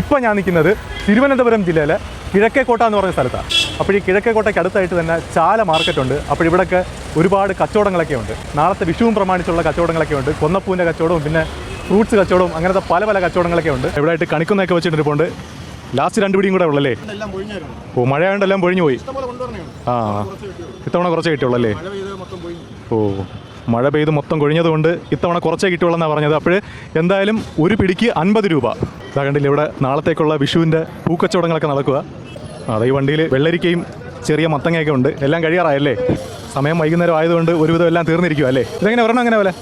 ഇപ്പം ഞാൻ നിൽക്കുന്നത് തിരുവനന്തപുരം ജില്ലയിലെ കിഴക്കേക്കോട്ട എന്ന് പറയുന്ന സ്ഥലത്താണ് അപ്പോൾ ഈ കിഴക്കേക്കോട്ടയ്ക്ക് അടുത്തായിട്ട് തന്നെ ചാല മാർക്കറ്റ് ഉണ്ട് അപ്പോൾ ഇവിടെയൊക്കെ ഒരുപാട് കച്ചവടങ്ങളൊക്കെ ഉണ്ട്. നാളത്തെ വിഷുവും പ്രമാണിച്ചുള്ള കച്ചവടങ്ങളൊക്കെ ഉണ്ട്. കൊന്നപ്പൂവിന്റെ കച്ചവടവും പിന്നെ ഫ്രൂട്ട്സ് കച്ചവടവും അങ്ങനത്തെ പല പല കച്ചവടങ്ങളൊക്കെ ഉണ്ട്. ഇവിടെയായിട്ട് കണിക്കുന്നൊക്കെ വെച്ചിട്ടുണ്ട് ലാസ്റ്റ് രണ്ട് പിടിയും കൂടെ ഉള്ളല്ലേ? ഓ മഴ എല്ലാം പൊഴിഞ്ഞു പോയി. ആ ഇത്തവണ കുറച്ചേ കിട്ടിയുള്ളല്ലേ? ഓ മഴ പെയ്ത് മൊത്തം കൊഴിഞ്ഞതുകൊണ്ട് ഇത്തവണ കുറച്ചേ കിട്ടുള്ളൂ പറഞ്ഞത്. അപ്പോൾ എന്തായാലും ഒരു പിടിക്ക് അൻപത് രൂപ. ഇതാ കണ്ടില്ല ഇവിടെ നാളത്തേക്കുള്ള വിഷുവിന്റെ പൂക്കച്ചവടങ്ങളൊക്കെ നടക്കുക. അതെ ഈ വണ്ടിയിൽ വെള്ളരിക്കയും ചെറിയ മത്തങ്ങയൊക്കെ ഉണ്ട്. എല്ലാം കഴിയാറായല്ലേ? സമയം വൈകുന്നേരം ആയതുകൊണ്ട് ഒരുവിധം എല്ലാം തീർന്നിരിക്കുക അല്ലേ? ഇതെങ്ങനെ ഒരെണ്ണം അങ്ങനെ പോലെ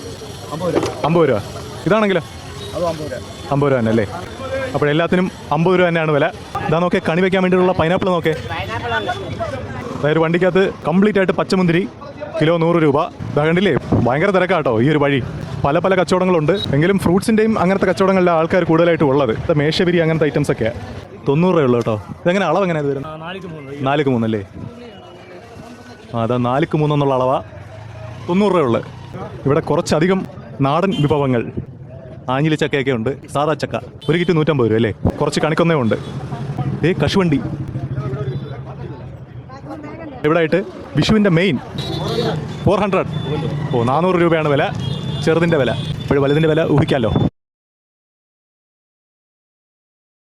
അമ്പത് രൂപ. ഇതാണെങ്കിലോ? അമ്പത് രൂപ തന്നെ അല്ലേ അപ്പോൾ എല്ലാത്തിനും അമ്പത് രൂപ തന്നെയാണ് വില. ഇതാ നോക്കേ കണി വയ്ക്കാൻ വേണ്ടിയിട്ടുള്ള പൈനാപ്പിൾ നോക്കേ അതായത് വണ്ടിക്കകത്ത് കംപ്ലീറ്റ് ആയിട്ട് പച്ചമുന്തിരി കിലോ നൂറ് രൂപ. കണ്ടില്ലേ? ഭയങ്കര തിരക്കാട്ടോ ഈ ഒരു വഴി. പല പല കച്ചവടങ്ങളുണ്ട്. എങ്കിലും ഫ്രൂട്ട്സിന്റെയും അങ്ങനത്തെ കച്ചവടങ്ങളിലെ ആൾക്കാർ കൂടുതലായിട്ട് ഉള്ളത്. മേശപിരി അങ്ങനത്തെ ഐറ്റംസ് ഒക്കെ. തൊണ്ണൂറ് രൂപ ഉള്ളൂ കേട്ടോ. ഇതെങ്ങനെ അളവ് എങ്ങനെയാണ് വരുന്നത്? നാലുക്ക് മൂന്നല്ലേ ആ അതാ നാലുക്ക് മൂന്നെന്നുള്ള അളവാ. തൊണ്ണൂറ് രൂപ ഉള്ളു. ഇവിടെ കുറച്ചധികം നാടൻ വിഭവങ്ങൾ. ആഞ്ഞിലി ചക്കയൊക്കെ ഉണ്ട്. സാദാ ചക്ക. ഒരു കിറ്റ് നൂറ്റമ്പത് രൂപ അല്ലേ? കുറച്ച് കണിക്കൊന്നേ ഉണ്ട്. ഏ കശുവണ്ടി. ഇവിടെ ആയിട്ട് വിഷുവിന്റെ മെയിൻ ഫോർ ഹൺഡ്രഡ് ഓ നാനൂറ് രൂപയാണ് വില. ചെറുതിന്റെ വില. ഇപ്പോൾ വലുതിന്റെ വില ഊഹിക്കാമല്ലോ.